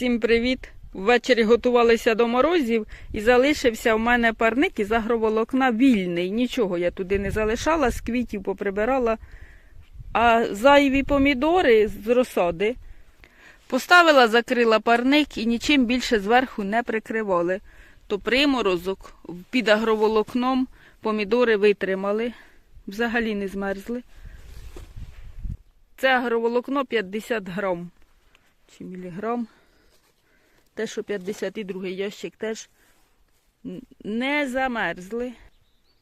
Всім привіт! Ввечері готувалися до морозів і залишився в мене парник із агроволокна вільний. Нічого я туди не залишала, з квітів поприбирала. А зайві помідори з розсади поставила, закрила парник і нічим більше зверху не прикривали. То приморозок під агроволокном помідори витримали, взагалі не змерзли. Це агроволокно 50 грам чи міліграм. Те, що 52 ящик теж не замерзли.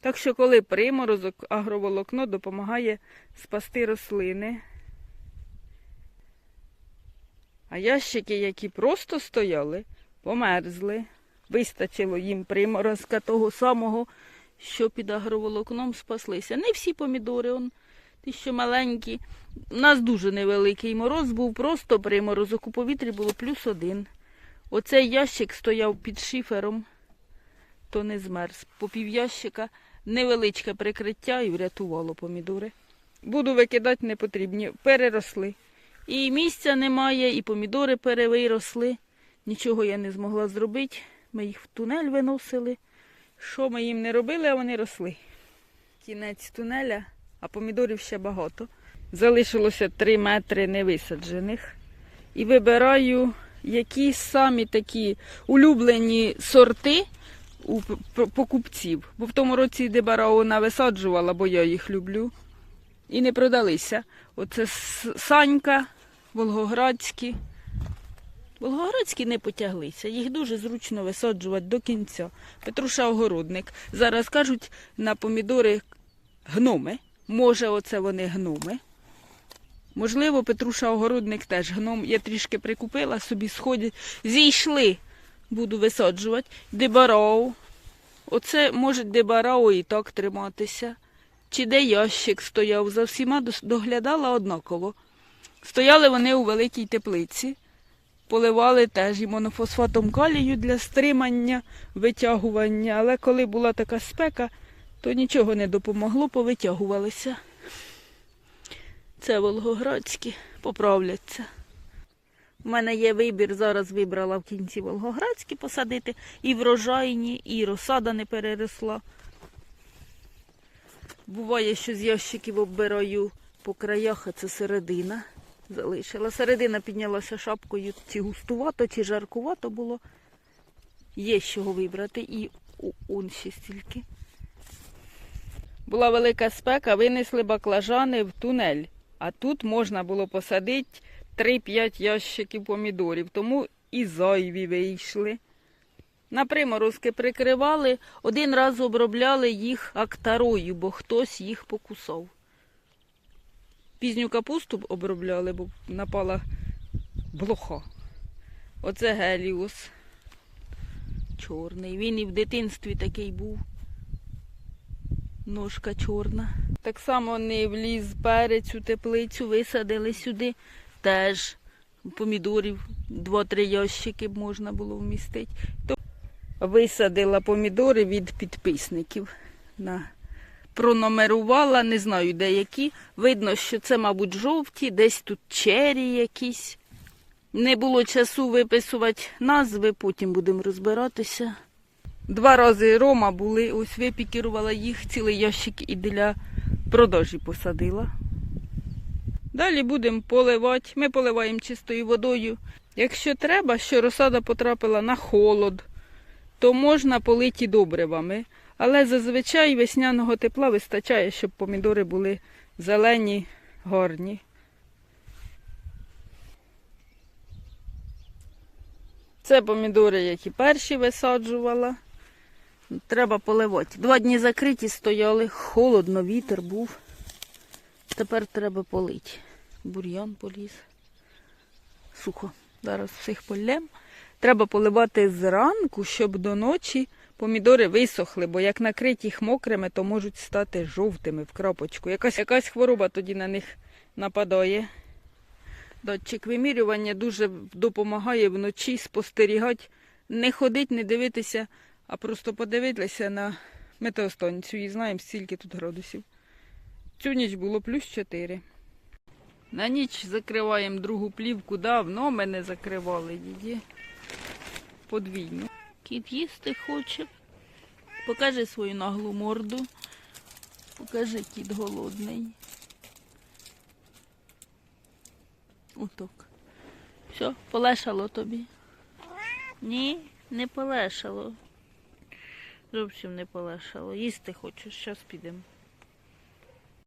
Так що, коли приморозок, агроволокно допомагає спасти рослини. А ящики, які просто стояли, померзли. Вистачило їм приморозка того самого, що під агроволокном спаслися. Не всі помідори, он, ті, що маленькі. У нас дуже невеликий мороз був, просто приморозок у повітрі було плюс один. Оцей ящик стояв під шифером, то не змерз. По півящика невеличке прикриття і врятувало помідори. Буду викидати не потрібні, переросли. І місця немає, і помідори перевиросли. Нічого я не змогла зробити. Ми їх в тунель виносили. Що ми їм не робили, а вони росли. Кінець тунеля, а помідорів ще багато. Залишилося 3 метри невисаджених. І вибираю, які самі такі улюблені сорти у покупців. Бо в тому році Дебарао нависаджувала, бо я їх люблю. І не продалися. Оце Санька, Волгоградські. Волгоградські не потяглися. Їх дуже зручно висаджувати до кінця. Петруша Огородник. Зараз кажуть на помідори гноми. Може, оце вони гноми. Можливо, Петруша Огородник теж гном. Я трішки прикупила, собі сходять. Зійшли. Буду висаджувати. Дебароу. Оце може дебароу і так триматися. Чи де ящик стояв, за всіма доглядала однаково. Стояли вони у великій теплиці, поливали теж і монофосфатом калію для стримання, витягування, але коли була така спека, то нічого не допомогло, повитягувалися. Це Волгоградські, поправляться. У мене є вибір, зараз вибрала в кінці Волгоградські посадити, і врожайні, і розсада не переросла. Буває, що з ящиків оббираю по краях, а це середина залишила. Середина піднялася шапкою, чи густувато, чи жаркувато було. Є з чого вибрати і он ще стільки. Була велика спека, винесли баклажани в тунель. А тут можна було посадити 3-5 ящиків помідорів, тому і зайві вийшли. На приморозки прикривали, один раз обробляли їх актарою, бо хтось їх покусав. Пізню капусту обробляли, бо напала блоха. Оце геліус. Чорний. Він і в дитинстві такий був. Ножка чорна. Так само не вліз перець у теплицю, висадили сюди. Теж помідорів, два-три ящики б можна було вмістити. То висадила помідори від підписників. На... Пронумерувала, не знаю де які. Видно, що це, мабуть, жовті, десь тут чері якісь. Не було часу виписувати назви, потім будемо розбиратися. Два рази Рома були, ось випікірувала їх, цілий ящик і для продажі посадила. Далі будемо поливати. Ми поливаємо чистою водою. Якщо треба, що розсада потрапила на холод, то можна полити добривами. Але зазвичай весняного тепла вистачає, щоб помідори були зелені, гарні. Це помідори, які перші висаджувала. Треба поливати. Два дні закриті стояли, холодно, вітер був. Тепер треба полити. Бур'ян поліз. Сухо. Зараз всіх полем. Треба поливати зранку, щоб до ночі помідори висохли, бо як накриті їх мокрими, то можуть стати жовтими в крапочку. Якась, якась хвороба тоді на них нападає. Датчик вимірювання дуже допомагає вночі спостерігати, не ходити, не дивитися, а просто подивитися на метеостанцію і знаємо, скільки тут градусів. Цю ніч було плюс 4. На ніч закриваємо другу плівку. Давно ми не закривали її. Подвійно. Кіт їсти хоче. Покажи свою наглу морду. Покажи, кіт голодний. Отак. Все, полешало тобі. Ні, не полешало. Зовсім не полешало. Їсти хочу, зараз підемо.